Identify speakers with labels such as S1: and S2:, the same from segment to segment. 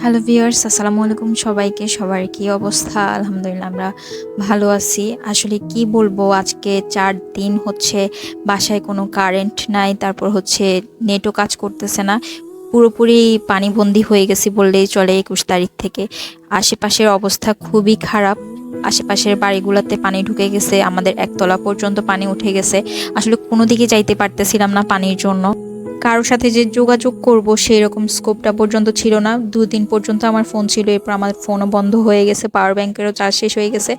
S1: Hello viewers আসসালামু আলাইকুম সবাইকে। সবার কি অবস্থা? আলহামদুলিল্লাহ, আমরা ভালো আছি। আসলে কি বলব, আজকে চার দিন হচ্ছে বাসায় কোনো কারেন্ট নাই, তারপর হচ্ছে নেটও কাজ করতেছে না। পুরোপুরি পানিবন্দি হয়ে গেছি বললেই চলে একুশ তারিখ থেকে। আশেপাশের অবস্থা খুবই খারাপ। আশেপাশের বাড়িগুলোতে পানি ঢুকে গেছে, আমাদের একতলা পর্যন্ত পানি উঠে গেছে। আসলে কোনো দিকে যাইতে পারতেছিলাম না পানির জন্য। কারোর সাথে যে যোগাযোগ করব সেই রকম স্কোপটা পর্যন্ত ছিল না। দুদিন পর্যন্ত আমার ফোন ছিল, এরপর আমার ফোনও বন্ধ হয়ে গেছে পাওয়ার ব্যাংকেরও চার্জ শেষ হয়ে গেছে।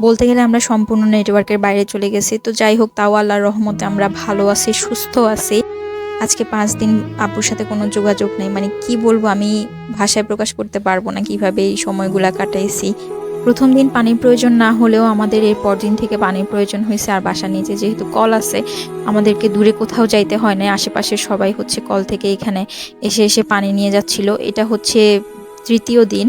S1: বলতে গেলে আমরা সম্পূর্ণ নেটওয়ার্কের বাইরে চলে গেছি। তো যাই হোক, তাও আল্লাহর রহমতে আমরা ভালো আছি, সুস্থ আছি। আজকে পাঁচ দিন আপুর সাথে কোনো যোগাযোগ নেই। মানে কি বলব, আমি ভাষায় প্রকাশ করতে পারব না কীভাবে এই সময়গুলা কাটাইছি। প্রথম দিন পানির প্রয়োজন না হলেও আমাদের এর পরদিন থেকে পানির প্রয়োজন হয়েছে আর বাসার নিচে যেহেতু কল আছে, আমাদেরকে দূরে কোথাও যাইতে হয় না আশেপাশের সবাই হচ্ছে কল থেকে এখানে এসে এসে পানি নিয়ে যাচ্ছিল। এটা হচ্ছে তৃতীয় দিন।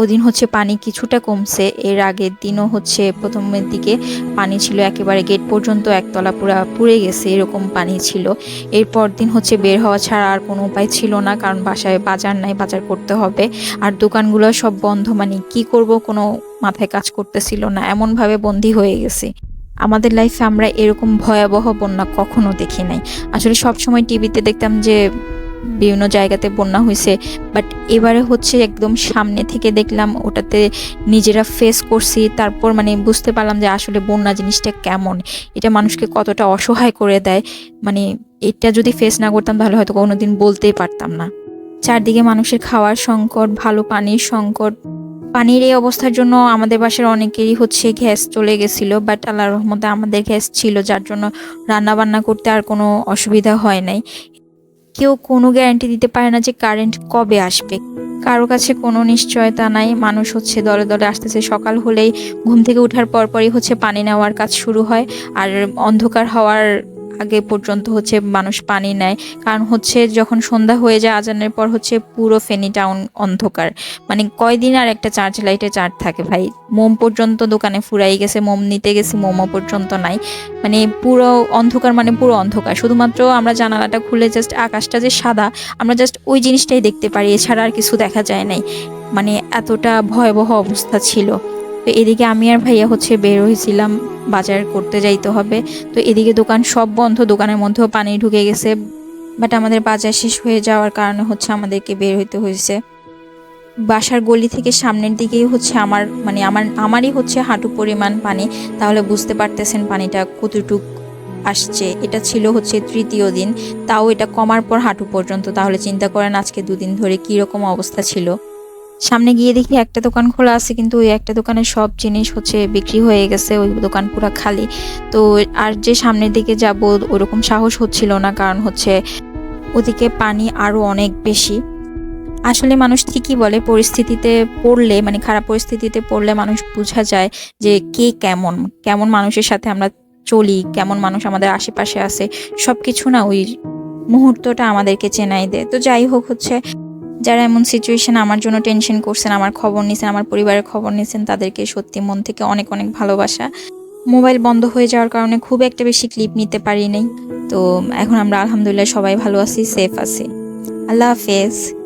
S1: ওদিন হচ্ছে পানি কিছুটা কমছে। এর আগের দিনও হচ্ছে প্রথমের দিকে পানি ছিল একেবারে গেট পর্যন্ত একতলা পুরা পুড়ে গেছে, এরকম পানি ছিল। এরপর দিন হচ্ছে বের হওয়া ছাড়া আর কোনো উপায় ছিল না, কারণ বাসায় বাজার নাই, বাজার করতে হবে। আর দোকানগুলো সব বন্ধ মানে কি করব কোনো মাথায় কাজ করতেছিল না, এমনভাবে বন্দি হয়ে গেছে। আমাদের লাইফে আমরা এরকম ভয়াবহ বন্যা কখনো দেখি নাই। আসলে সব সময় টিভিতে দেখতাম যে বিভিন্ন জায়গাতে বন্যা হয়েছে বাট এবারে হচ্ছে একদম সামনে থেকে দেখলাম ওটাতে নিজেরা ফেস করছি, তারপর মানে বুঝতে পারলাম যে আসলে বন্যা জিনিসটা কেমন। এটা মানুষকে কতটা অসহায় করে দেয় মানে এটা যদি ফেস না করতাম তাহলে হয়তো কোনোদিন বলতেই পারতাম না। চারদিকে মানুষের খাওয়ার সংকট, ভালো পানির সংকট পানির এই অবস্থার জন্য আমাদের বাসার অনেকেরই হচ্ছে গ্যাস চলে গেছিল বাট আল্লাহর রহমতে আমাদের গ্যাস ছিল, যার জন্য রান্না বান্না করতে আর কোনো অসুবিধা হয় নাই। কেউ কোনো গ্যারান্টি দিতে পারে না যে কারেন্ট কবে আসবে। কারও কাছে কোনো নিশ্চয়তা নাই, মানুষ হচ্ছে দলে দলে আসতেছে। সকাল হলেই ঘুম থেকে ওঠার পরপরই হচ্ছে পানি নেওয়ার কাজ শুরু হয়, আর অন্ধকার হওয়ার আগে পর্যন্ত হচ্ছে মানুষ পানি নেয়। কারণ হচ্ছে যখন সন্ধ্যা হয়ে যায়, আজানের পর হচ্ছে পুরো ফেনি টাউন অন্ধকার। মানে কয়দিন আর একটা চার্জ লাইটে চার্জ থাকে ভাই। মোম পর্যন্ত দোকানে ফুরাই গেছে, মোম নিতে গেছি মোমো পর্যন্ত নাই। মানে পুরো অন্ধকার মানে পুরো অন্ধকার। শুধুমাত্র আমরা জানালাটা খুলে জাস্ট আকাশটা যে সাদা, আমরা জাস্ট ওই জিনিসটাই দেখতে পারি। এছাড়া আর কিছু দেখা যায় নাই। মানে এতটা ভয়াবহ অবস্থা ছিল। তো এদিকে আমি আর ভাইয়া হচ্ছে বের হয়েছিলাম, বাজার করতে যাইতে হবে। তো এদিকে দোকান সব বন্ধ, দোকানের মধ্যেও পানি ঢুকে গেছে। বাট আমাদের বাজার শেষ হয়ে যাওয়ার কারণে হচ্ছে আমাদেরকে বের হইতে হয়েছে বাসার গলি থেকে সামনের দিকেই হচ্ছে আমার মানে আমার, আমারই হচ্ছে হাঁটু পরিমাণ পানি। তাহলে বুঝতে পারতেছেন পানিটা কতটুক আসছে। এটা ছিল হচ্ছে তৃতীয় দিন। তাও এটা কমার পর হাঁটু পর্যন্ত। তাহলে চিন্তা করেন আজকে দুদিন ধরে কী রকম অবস্থা ছিল। সামনে গিয়ে দেখি একটা দোকান খোলা আছে, কিন্তু ওই একটা দোকানে সব জিনিস হচ্ছে বিক্রি হয়ে গেছে, ওই দোকান পুরো খালি। তো আর যে সামনের দিকে যাব, ওরকম সাহস হচ্ছিল না, কারণ হচ্ছে ওদিকে পানি আরও অনেক বেশি। আসলে মানুষ ঠিকই বলে, পরিস্থিতিতে পড়লে মানে খারাপ পরিস্থিতিতে পড়লে মানুষ বোঝা যায় যে কে কেমন কেমন মানুষের সাথে আমরা চলি, কেমন মানুষ আমাদের আশেপাশে আছে সব কিছু না ওই মুহূর্তটা আমাদেরকে চেনাই দেয়। তো যাই হোক হচ্ছে যারা এমন সিচুয়েশন আমার জন্য টেনশন করছেন, আমার খবর নিছেন, আমার পরিবারের খবর নিছেন, তাদেরকে সত্যি মন থেকে অনেক অনেক ভালোবাসা। মোবাইল বন্ধ হয়ে যাওয়ার কারণে খুব একটা বেশি ক্লিপ নিতে পারি নাই। তো, এখন আমরা আলহামদুলিল্লাহ সবাই ভালো আছি সেফ আছি। আল্লাহ হাফেজ।